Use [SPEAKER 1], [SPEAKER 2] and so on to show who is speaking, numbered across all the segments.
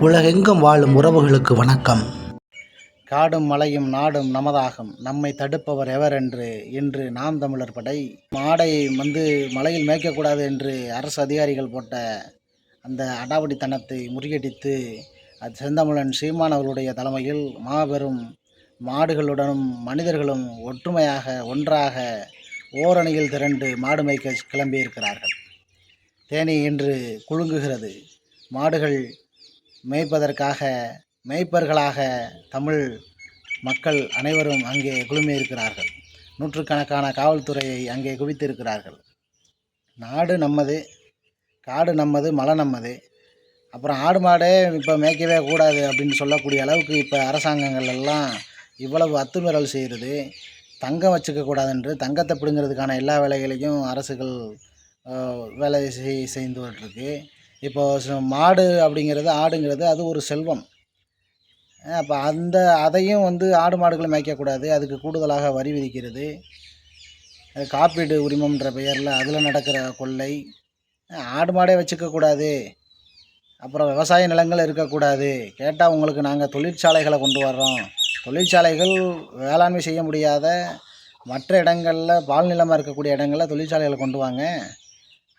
[SPEAKER 1] உலகெங்கும் வாழும் உறவுகளுக்கு வணக்கம். காடும் மலையும் நாடும் நமதாகும். நம்மை தடுப்பவர் எவர் என்று இன்று நாம் தமிழர் படை. மாடை வந்து மலையில் மேய்க்கக்கூடாது என்று அரசு அதிகாரிகள் போட்ட அந்த அடாவடித்தனத்தை முறியடித்து அது செந்தமிழன் சீமான் அவர்களுடைய தலைமையில் மாபெரும் மாடுகளுடனும் மனிதர்களும் ஒற்றுமையாக ஒன்றாக ஓரணியில் திரண்டு மாடு மேய்க்க கிளம்பியிருக்கிறார்கள். தேனி இன்று குலுங்குகிறது. மாடுகள் மேய்ப்பதற்காக மேய்ப்பர்களாக தமிழ் மக்கள் அனைவரும் அங்கே குழுமியிருக்கிறார்கள். நூற்றுக்கணக்கான காவல்துறையை அங்கே குவித்திருக்கிறார்கள். நாடு நம்மது காடு நம்மது மலை நம்மது. அப்புறம் ஆடு மாடே இப்போ மேய்க்கவே கூடாது அப்படின்னு சொல்லக்கூடிய அளவுக்கு இப்போ அரசாங்கங்கள் எல்லாம் இவ்வளவு அத்துமீறல் செய்கிறது தங்கம் வச்சுக்கக்கூடாதுன்று தங்கத்தை பிடுங்கிறதுக்கான எல்லா வேலைகளையும் அரசுகள் வேலை செய் செய்து இருக்கு இப்போ மாடு அப்படிங்கிறது ஆடுங்கிறது அது ஒரு செல்வம். அப்போ அந்த அதையும் வந்து ஆடு மாடுகளை மேய்க்கக்கூடாது. அதுக்கு கூடுதலாக வரி விதிக்கிறது. அது காப்பீடு உரிமம்ன்ற பெயரில் அதில் நடக்கிற கொள்ளை. ஆடு மாடே வச்சுக்கக்கூடாது. அப்புறம் விவசாய நிலங்கள் இருக்கக்கூடாது. கேட்டால் உங்களுக்கு நாங்கள் தொழிற்சாலைகளை கொண்டு வர்றோம். தொழிற்சாலைகள் வேளாண்மை செய்ய முடியாத மற்ற இடங்களில் பால் நிலமாக இருக்கக்கூடிய இடங்களில் தொழிற்சாலைகளை கொண்டு வாங்க.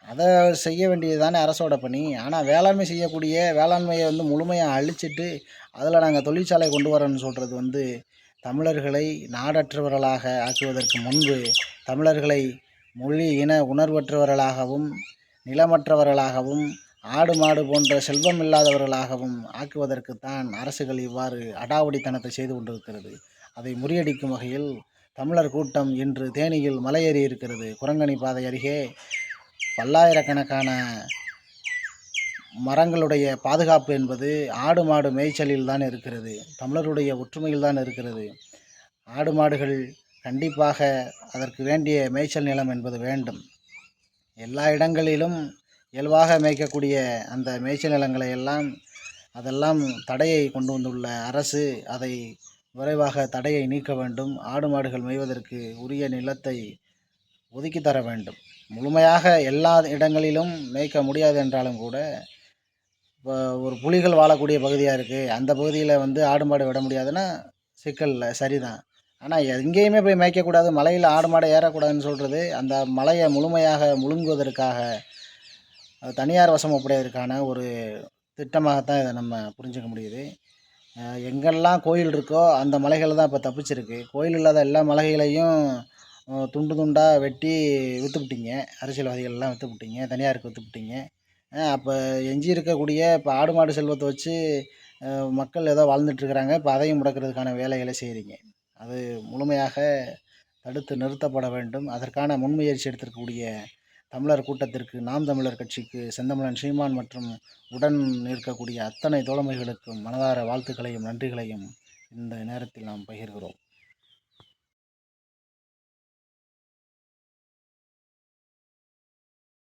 [SPEAKER 1] அதை செய்ய வேண்டியது தானே அரசோட பணி. ஆனால் வேளாண்மை செய்யக்கூடிய வேளாண்மையை வந்து முழுமையாக அழிச்சிட்டு அதில் நாங்கள் தொழிற்சாலை கொண்டு வரோன்னு சொல்கிறது வந்து தமிழர்களை நாடற்றவர்களாக ஆக்குவதற்கு முன்பு தமிழர்களை மொழி இன உணர்வற்றவர்களாகவும் நிலமற்றவர்களாகவும் ஆடு மாடு போன்ற செல்வம் இல்லாதவர்களாகவும் ஆக்குவதற்குத்தான் அரசுகள் இவ்வாறு அடாவடித்தனத்தை செய்து கொண்டிருக்கிறது. அதை முறியடிக்கும் வகையில் தமிழர் கூட்டம் இன்று தேனியில் மலையேறி இருக்கிறது குரங்கணி பாதை அருகே பல்லாயிரக்கணக்கான மரங்களுடைய பாதுகாப்பு என்பது ஆடு மாடு மேய்ச்சலில் தான் இருக்கிறது. தமிழருடைய ஒற்றுமையில் தான் இருக்கிறது. ஆடு மாடுகள் கண்டிப்பாக அதற்கு வேண்டிய மேய்ச்சல் நிலம் என்பது வேண்டும். எல்லா இடங்களிலும் இயல்பாக மேய்க்கக்கூடிய அந்த மேய்ச்சல் நிலங்களை எல்லாம் அதெல்லாம் தடையை கொண்டு வந்துள்ள அரசு அதை விரைவாக தடையை நீக்க வேண்டும். ஆடு மாடுகள் மேய்வதற்கு உரிய நிலத்தை ஒதுக்கி தர வேண்டும். முழுமையாக எல்லா இடங்களிலும் மேய்க்க முடியாது என்றாலும் கூட இப்போ ஒரு புலிகள் வாழக்கூடிய பகுதியாக இருக்குது அந்த பகுதியில் வந்து ஆடு மாடு விட முடியாதுன்னா சிக்கல் இல்லை சரிதான். ஆனால் எங்கேயுமே போய் மேய்க்கக்கூடாது மலையில் ஆடு மாடு ஏறக்கூடாதுன்னு சொல்கிறது அந்த மலையை முழுமையாக முழுங்குவதற்காக தனியார் வசம் ஒப்படைவதற்கான ஒரு திட்டமாகத்தான் இதை நம்ம புரிஞ்சுக்க முடியுது. எங்கெல்லாம் கோயில் இருக்கோ அந்த மலைகள் தான் இப்போ தப்பிச்சிருக்கு. கோயில் இல்லாத எல்லா மலைகளையும் துண்டு துண்டாக வெட்டி விற்றுப்புட்டீங்க அரசியல்வாதிகள்லாம் விற்றுப்புட்டிங்க தனியாருக்கு விற்றுப்புட்டீங்க அப்போ எஞ்சி இருக்கக்கூடிய இப்போ ஆடு மாடு செல்வத்தை வச்சு மக்கள் ஏதோ வாழ்ந்துட்டுருக்குறாங்க. இப்போ அதையும் முடக்கிறதுக்கான வேலைகளை செய்கிறீங்க அது முழுமையாக தடுத்து நிறுத்தப்பட வேண்டும். அதற்கான முன்முயற்சி எடுத்திருக்கக்கூடிய தமிழர் கூட்டத்திற்கு நாம் தமிழர் கட்சிக்கு செந்தமிழன் சீமான் மற்றும் உடன் இருக்கக்கூடிய அத்தனை தோழமைகளுக்கும் மனதார வாழ்த்துக்களையும் நன்றிகளையும் இந்த நேரத்தில் நாம் பகிர்கிறோம்.